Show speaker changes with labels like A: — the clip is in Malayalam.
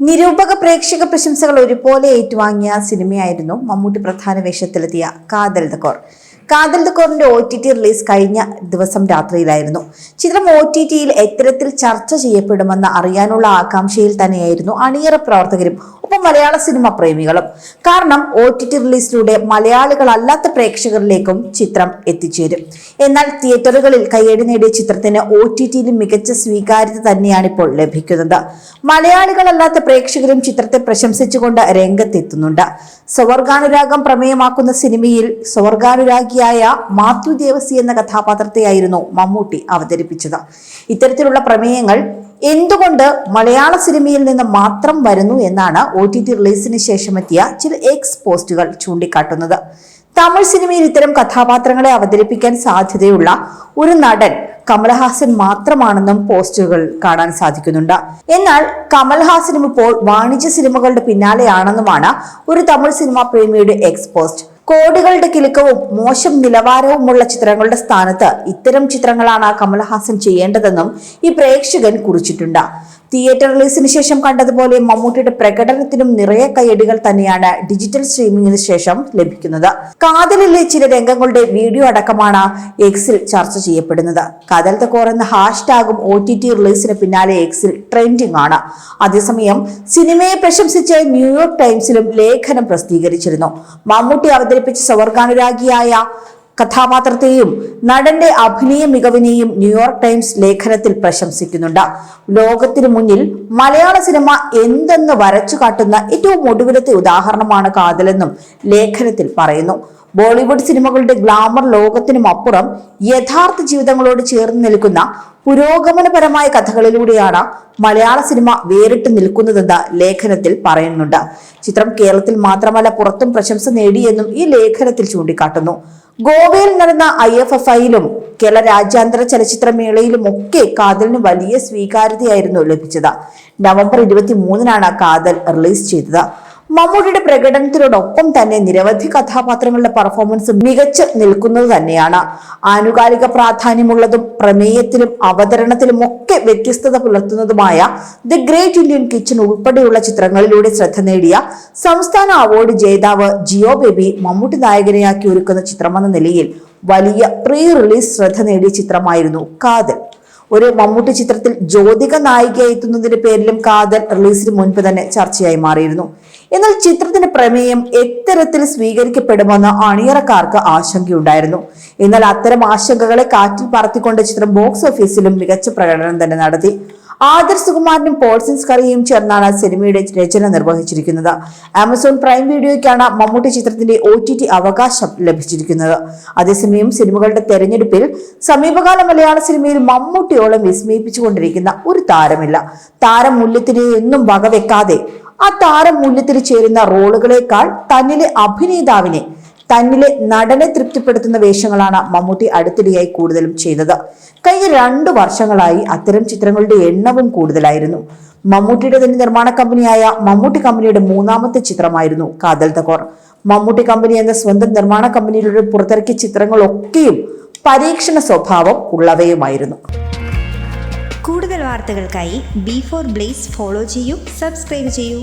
A: നിരൂപക പ്രേക്ഷക പ്രശംസകൾ ഒരുപോലെ ഏറ്റുവാങ്ങിയ സിനിമയായിരുന്നു മമ്മൂട്ടി പ്രധാന വേഷത്തിലെത്തിയ Kaathal the core core. Kaathal ദക്കോറിന്റെ O T T release കഴിഞ്ഞ ദിവസം രാത്രിയിലായിരുന്നു. ചിത്രം ഒ ടി ടിയിൽ എത്തരത്തിൽ ചർച്ച ചെയ്യപ്പെടുമെന്ന് അറിയാനുള്ള ആകാംക്ഷയിൽ തന്നെയായിരുന്നു അണിയറ പ്രവർത്തകരും മലയാള സിനിമ പ്രേമികളും. കാരണം ഒ ടി ടി റിലീസിലൂടെ മലയാളികളല്ലാത്ത പ്രേക്ഷകരിലേക്കും ചിത്രം എത്തിച്ചേരും. എന്നാൽ തിയേറ്ററുകളിൽ കയ്യടി നേടിയ ചിത്രത്തിന് ഒ ടി ടിയിൽ മികച്ച സ്വീകാര്യത തന്നെയാണ് ഇപ്പോൾ ലഭിക്കുന്നത്. മലയാളികളല്ലാത്ത പ്രേക്ഷകരും ചിത്രത്തെ പ്രശംസിച്ചുകൊണ്ട് രംഗത്തെത്തുന്നുണ്ട്. സ്വവർഗാനുരാഗം പ്രമേയമാക്കുന്ന സിനിമയിൽ സ്വവർഗാനുരാഗിയായ മാത്യു ദേവസി എന്ന കഥാപാത്രത്തെയായിരുന്നു മമ്മൂട്ടി അവതരിപ്പിച്ചത്. ഇത്തരത്തിലുള്ള പ്രമേയങ്ങൾ എന്തുകൊണ്ട് മലയാള സിനിമയിൽ നിന്ന് മാത്രം വരുന്നു എന്നാണ് ഒ ടി ടി റിലീസിന് ശേഷമെത്തിയ ചില എക്സ് പോസ്റ്റുകൾ ചൂണ്ടിക്കാട്ടുന്നത്. തമിഴ് സിനിമയിൽ ഇത്തരം കഥാപാത്രങ്ങളെ അവതരിപ്പിക്കാൻ സാധ്യതയുള്ള ഒരു നടൻ കമൽഹാസൻ മാത്രമാണെന്നും പോസ്റ്റുകൾ കാണാൻ സാധിക്കുന്നുണ്ട്. എന്നാൽ കമൽഹാസനും ഇപ്പോൾ വാണിജ്യ സിനിമകളുടെ പിന്നാലെയാണെന്നുമാണ് ഒരു തമിഴ് സിനിമാ പ്രേമിയുടെ എക്സ് പോസ്റ്റ്. കോടികളുടെ കിലുക്കവും മോശം നിലവാരവുമുള്ള ചിത്രങ്ങളുടെ സ്ഥാനത്ത് ഇത്തരം ചിത്രങ്ങളാണ് കമൽഹാസൻ ചെയ്യേണ്ടതെന്നും ഈ പ്രേക്ഷകൻ കുറിച്ചിട്ടുണ്ട്. തിയേറ്റർ റിലീസിന് ശേഷം കണ്ടതുപോലെ മമ്മൂട്ടിയുടെ പ്രകടനത്തിനും നിറയെ കയ്യടികൾ തന്നെയാണ് ഡിജിറ്റൽ സ്ട്രീമിംഗിന് ശേഷം ലഭിക്കുന്നത്. കാതലിലെ ചില രംഗങ്ങളുടെ വീഡിയോ അടക്കമാണ് എക്സിൽ ചർച്ച ചെയ്യപ്പെടുന്നത്. കാതൽ തക്കോർ എന്ന ഹാഷ്ടാഗും ഒ ടി ടി റിലീസിന് പിന്നാലെ എക്സിൽ ട്രെൻഡിംഗ് ആണ്. അതേസമയം സിനിമയെ പ്രശംസിച്ച് ന്യൂയോർക്ക് ടൈംസിലും ലേഖനം പ്രസിദ്ധീകരിച്ചിരുന്നു. മമ്മൂട്ടി അവതരിപ്പിച്ച സ്വവർഗാനുരാഗിയായ കഥാപാത്രത്തെയും നടന്റെ അഭിനയ മികവിനെയും ന്യൂയോർക്ക് ടൈംസ് ലേഖനത്തിൽ പ്രശംസിക്കുന്നുണ്ട്. ലോകത്തിനു മുന്നിൽ മലയാള സിനിമ എന്തെന്ന് വരച്ചു കാട്ടുന്ന ഏറ്റവും ഒടുവിലത്തെ ഉദാഹരണമാണ് കാതലെന്നും ലേഖനത്തിൽ പറയുന്നു. ബോളിവുഡ് സിനിമകളുടെ ഗ്ലാമർ ലോകത്തിനും അപ്പുറം യഥാർത്ഥ ജീവിതങ്ങളോട് ചേർന്ന് നിൽക്കുന്ന പുരോഗമനപരമായ കഥകളിലൂടെയാണ് മലയാള സിനിമ വേറിട്ട് നിൽക്കുന്നതെന്ന് ലേഖനത്തിൽ പറയുന്നുണ്ട്. ചിത്രം കേരളത്തിൽ മാത്രമല്ല പുറത്തും പ്രശംസ നേടിയെന്നും ഈ ലേഖനത്തിൽ ചൂണ്ടിക്കാട്ടുന്നു. ഗോവയിൽ നടന്ന ഐ എഫ് എഫ് ഐയിലും കേരള രാജ്യാന്തര ചലച്ചിത്രമേളയിലും ഒക്കെ കാതലിന് വലിയ സ്വീകാര്യതയായിരുന്നു ലഭിച്ചത്. നവംബർ ഇരുപത്തി മൂന്നിനാണ് കാതൽ റിലീസ് ചെയ്തത്. മമ്മൂട്ടിയുടെ പ്രകടനത്തിനോടൊപ്പം തന്നെ നിരവധി കഥാപാത്രങ്ങളുടെ പെർഫോമൻസ് മികച്ചു നിൽക്കുന്നത് തന്നെയാണ്. ആനുകാലിക പ്രാധാന്യമുള്ളതും പ്രമേയത്തിലും അവതരണത്തിലും ഒക്കെ വ്യത്യസ്തത പുലർത്തുന്നതുമായ ദി ഗ്രേറ്റ് ഇന്ത്യൻ കിച്ചൺ ഉൾപ്പെടെയുള്ള ചിത്രങ്ങളിലൂടെ ശ്രദ്ധ നേടിയ സംസ്ഥാന അവാർഡ് ജേതാവ് ജിയോ ബേബി മമ്മൂട്ടി നായകനെയാക്കി ഒരുക്കുന്ന ചിത്രമെന്ന നിലയിൽ വലിയ പ്രീ റിലീസ് ശ്രദ്ധ നേടിയ ചിത്രമായിരുന്നു കാതൽ. ഒരു മമ്മൂട്ടി ചിത്രത്തിൽ ജ്യോതിക നായികയായി എത്തുന്നതിന്റെ പേരിലും കാതൽ റിലീസിന് മുൻപ് തന്നെ ചർച്ചയായി മാറിയിരുന്നു. എന്നാൽ ചിത്രത്തിന്റെ പ്രമേയം എത്തരത്തിൽ സ്വീകരിക്കപ്പെടുമെന്ന് അണിയറക്കാർക്ക് ആശങ്കയുണ്ടായിരുന്നു. എന്നാൽ അത്തരം ആശങ്കകളെ കാറ്റിൽ പറത്തിക്കൊണ്ട് ചിത്രം ബോക്സ് ഓഫീസിലും മികച്ച പ്രകടനം തന്നെ നടത്തി. ആദർ സുകുമാരനും പോൾസിൻസ് കറിയും ചേർന്നാണ് സിനിമയുടെ രചന നിർവഹിച്ചിരിക്കുന്നത്. ആമസോൺ പ്രൈം വീഡിയോയ്ക്കാണ് മമ്മൂട്ടി ചിത്രത്തിന്റെ ഒ അവകാശം ലഭിച്ചിരിക്കുന്നത്. അതേസമയം സിനിമകളുടെ തെരഞ്ഞെടുപ്പിൽ സമീപകാല മലയാള സിനിമയിൽ മമ്മൂട്ടിയോളം വിസ്മയിപ്പിച്ചുകൊണ്ടിരിക്കുന്ന ഒരു താരമില്ല. താരമൂല്യത്തിനെ എന്നും വകവെക്കാതെ ആ താരമൂല്യത്തിന് ചേരുന്ന റോളുകളേക്കാൾ തന്നിലെ അഭിനേതാവിനെ തന്നിലെ നടനെ തൃപ്തിപ്പെടുത്തുന്ന വേഷങ്ങളാണ് മമ്മൂട്ടി അടുത്തിടെയായി കൂടുതലും ചെയ്തത്. കഴിഞ്ഞ രണ്ടു വർഷങ്ങളായി അത്തരം ചിത്രങ്ങളുടെ എണ്ണവും കൂടുതലായിരുന്നു. മമ്മൂട്ടിയുടെ തന്നെ നിർമ്മാണ കമ്പനിയായ മമ്മൂട്ടി കമ്പനിയുടെ മൂന്നാമത്തെ ചിത്രമായിരുന്നു കാതൽ തകോർ. മമ്മൂട്ടി കമ്പനി എന്ന സ്വന്തം നിർമ്മാണ കമ്പനിയിലൂടെ പുറത്തിറക്കിയ ചിത്രങ്ങളൊക്കെയും പരീക്ഷണ സ്വഭാവം ഉള്ളവയുമായിരുന്നു.
B: കൂടുതൽ വാർത്തകൾക്കായി ബി ഫോർ ബ്ലേസ് ഫോളോ ചെയ്യൂ സബ്സ്ക്രൈബ് ചെയ്യൂ.